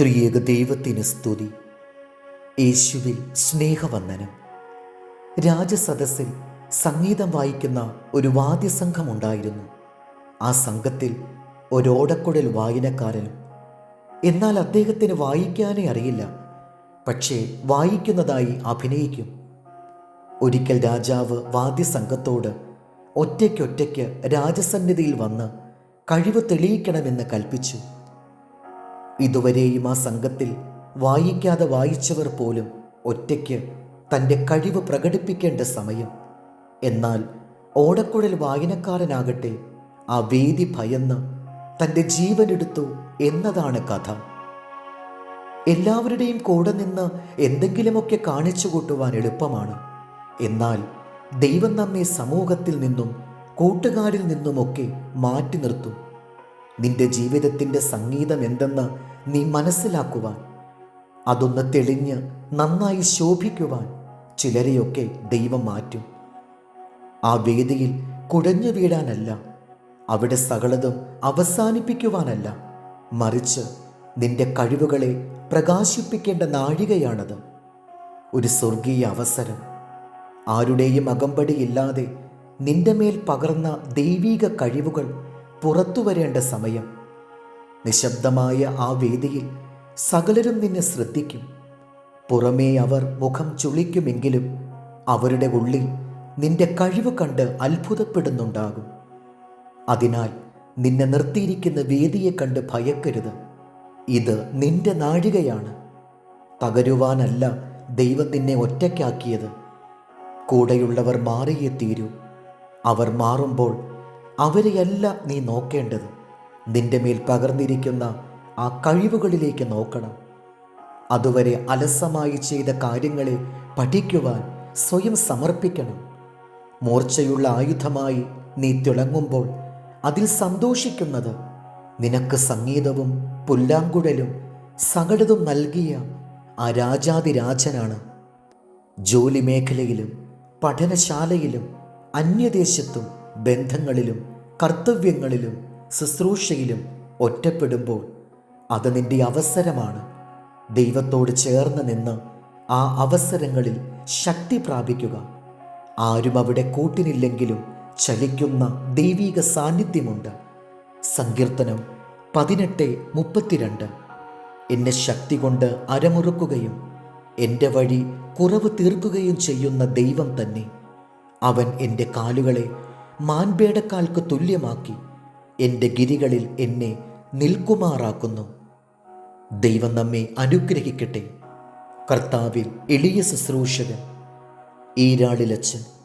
ത്രിയേക ദൈവത്തിന് സ്തുതി. യേശുവിൽ സ്നേഹവന്ദനം. രാജസദസ്സിൽ സംഗീതം വായിക്കുന്ന ഒരു വാദ്യസംഘമുണ്ടായിരുന്നു. ആ സംഘത്തിൽ ഒരോടക്കുഴൽ വായനക്കാരനും. എന്നാൽ അദ്ദേഹത്തിന് വായിക്കാനേ അറിയില്ല. പക്ഷേ വായിക്കുന്നതായി അഭിനയിക്കും. ഒരിക്കൽ രാജാവ് വാദ്യസംഘത്തോട് ഒറ്റയ്ക്കൊറ്റയ്ക്ക് രാജസന്നിധിയിൽ വന്ന് കഴിവ് തെളിയിക്കണമെന്ന് കൽപ്പിച്ചു. ഇതുവരെയും ആ സംഘത്തിൽ വായിക്കാതെ വായിച്ചവർ പോലും ഒറ്റയ്ക്ക് തന്റെ കഴിവ് പ്രകടിപ്പിക്കേണ്ട സമയം. എന്നാൽ ഓടക്കുഴൽ വായനക്കാരനാകട്ടെ ആ വേദി ഭയന്ന് തന്റെ ജീവനെടുത്തു എന്നതാണ് കഥ. എല്ലാവരുടെയും കൂടെ നിന്ന് എന്തെങ്കിലുമൊക്കെ കാണിച്ചു കൂട്ടുവാൻ എളുപ്പമാണ്. എന്നാൽ ദൈവം നമ്മെ സമൂഹത്തിൽ നിന്നും കൂട്ടുകാരിൽ നിന്നുമൊക്കെ മാറ്റി നിർത്തും. നിന്റെ ജീവിതത്തിന്റെ സംഗീതം എന്തെന്ന് നീ മനസ്സിലാക്കുവാൻ അതൊന്ന് തെളിഞ്ഞ് നന്നായി ശോഭിക്കുവാൻ ചിലരെയൊക്കെ ദൈവം മാറ്റും. ആ വേദിയിൽ കുഴഞ്ഞു വീഴാനല്ല അവിടെ സകലതും അവസാനിപ്പിക്കുവാനല്ല. മറിച്ച് നിന്റെ കഴിവുകളെ പ്രകാശിപ്പിക്കേണ്ട നാഴികയാണത്. ഒരു സ്വർഗീയ അവസരം. ആരുടെയും അകമ്പടിയില്ലാതെ നിന്റെ മേൽ പകർന്ന ദൈവീക കഴിവുകൾ പുറത്തു വരേണ്ട സമയം. നിശബ്ദമായ ആ വേദിയിൽ സകലരും നിന്നെ ശ്രദ്ധിക്കും. പുറമേ അവർ മുഖം ചുളിക്കുമെങ്കിലും അവരുടെ ഉള്ളിൽ നിന്റെ കഴിവ് കണ്ട് അത്ഭുതപ്പെടുന്നുണ്ടാകും. അതിനാൽ നിന്നെ നിർത്തിയിരിക്കുന്ന വേദിയെ കണ്ട് ഭയക്കരുത്. ഇത് നിന്റെ നാഴികയാണ്. തകരുവാനല്ല ദൈവം നിന്നെ ഒറ്റയ്ക്കാക്കിയത്. കൂടെയുള്ളവർ മാറിയേ തീരൂ. അവർ മാറുമ്പോൾ അവരെയല്ല നീ നോക്കേണ്ടത് നിന്റെ മേൽ പകർന്നിരിക്കുന്ന ആ കഴിവുകളിലേക്ക് നോക്കണം. അതുവരെ അലസമായി ചെയ്ത കാര്യങ്ങളെ പഠിക്കുവാൻ സ്വയം സമർപ്പിക്കണം. മൂർച്ചയുള്ള ആയുധമായി നീ തിളങ്ങുമ്പോൾ അതിൽ സന്തോഷിക്കുന്നത് നിനക്ക് സംഗീതവും പുല്ലാങ്കുഴലും സകലതും നൽകിയ ആ രാജാതിരാജനാണ്. ജോലി മേഖലയിലും പഠനശാലയിലും അന്യദേശത്തും ബന്ധങ്ങളിലും കർത്തവ്യങ്ങളിലും ശുശ്രൂഷയിലും ഒറ്റപ്പെടുമ്പോൾ അത് നിന്റെ അവസരമാണ്. ദൈവത്തോട് ചേർന്ന് നിന്ന് ആ അവസരങ്ങളിൽ ശക്തി പ്രാപിക്കുക. ആരും അവിടെ കൂട്ടിനില്ലെങ്കിലും ചലിക്കുന്ന ദൈവീക സാന്നിധ്യമുണ്ട്. സങ്കീർത്തനം പതിനെട്ട് മുപ്പത്തിരണ്ട്. എന്നെ ശക്തി കൊണ്ട് അരമുറുക്കുകയും എന്റെ വഴി കുറവ് തീർക്കുകയും ചെയ്യുന്ന ദൈവം തന്നെ. അവൻ എന്റെ കാലുകളെ മാൻപേടക്കാൽക്ക് തുല്യമാക്കി എന്റെ ഗിരികളിൽ എന്നെ നിൽക്കുമാറാക്കുന്നു. ദൈവം നമ്മെ അനുഗ്രഹിക്കട്ടെ. കർത്താവിൽ എളിയ ശുശ്രൂഷകൻ ഈരാളിലച്ചൻ